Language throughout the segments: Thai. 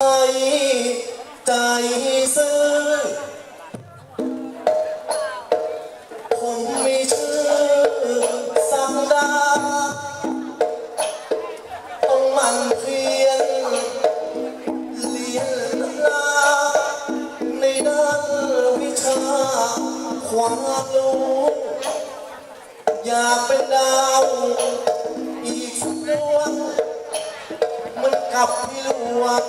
ใจซื่อผมมีชื่อสังดาต้องมันเพียรเรียนลาในด้านวิชาความรู้อยากเป็นดาวอีกสักดวงมันกับพี่หลวง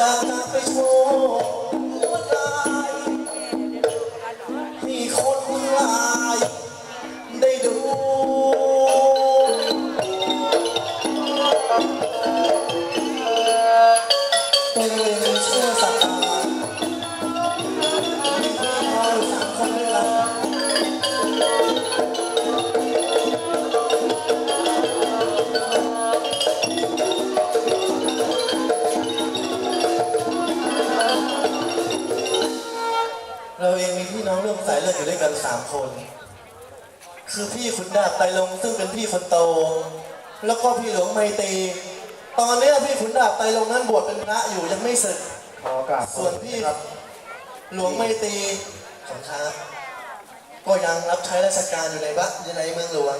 อยากจะไปโชว์ เราเองมีพี่น้องร่วมสายเลือดอยู่ด้วยกันสามคน คือพี่ขุนดาบไตรลงค์ซึ่งเป็นพี่คนโต แล้วก็พี่หลวงไมตรีตอนเนี้ยพี่ขุนดาบไตรลงค์นั้นบวชเป็นพระอยู่ยังไม่ศึก ขอกราบส่วนพี่ครับหลวงไมตรีของข้าก็ยังรับใช้ราชการอยู่ในบ้านอยู่ในเมืองหลวง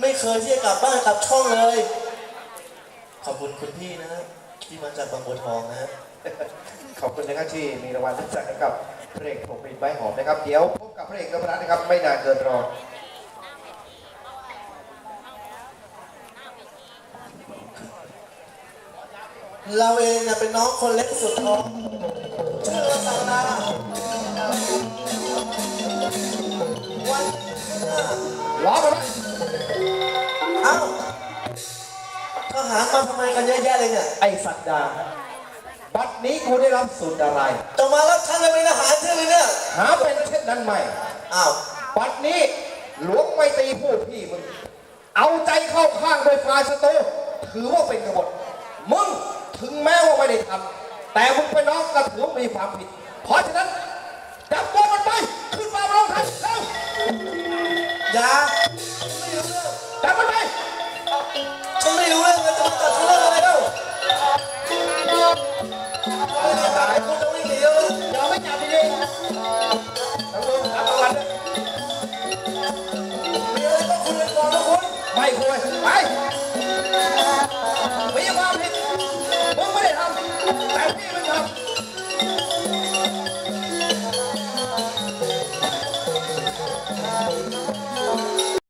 ไม่เคยที่จะกลับบ้านกลับช่องเลย ขอบคุณคุณพี่นะที่มาจากบางบัวทองนะ ขอบคุณนะครับที่มีรางวัลที่จัดให้กับ พระเอกผมเป็นใบหอมนะครับ เดี๋ยวพบกับพระเอกนพรัตน์นะครับ ไม่นานเกินรอเราเองเนี่ยเป็นน้องคนเล็กสุดท้องชื่อว่าสังดาวันหน้าล้อมาไหมเอ้าทหารมาทำไมกันเยอะแยะเลยเนี่ย ไอ้สัตว์ดา บัดนี้กูได้รับสูตรอะไรจะมารับฉันเลยเป็นทหารใช่ไหมเนี่ย หาเป็นเช่นนั้นไหมอ้าว บัดนี้หลวงไม่ตีพูดพี่มึง เอาใจเข้าข้างโดวยปลายสตูถือว่าเป็นกบฏ มึงถึงแม้ว่าไม่ได้ทำแต่มึงเป็นน้องก็ถือว่ามีความผิด เพราะฉะนั้นจับตัวมันไป ขึ้นมาบนรถทันเร็วอย่า ไม่รู้เรื่องจับมันไป ฉันไม่รู้เรื่องเลยจะ ไม่คุยไป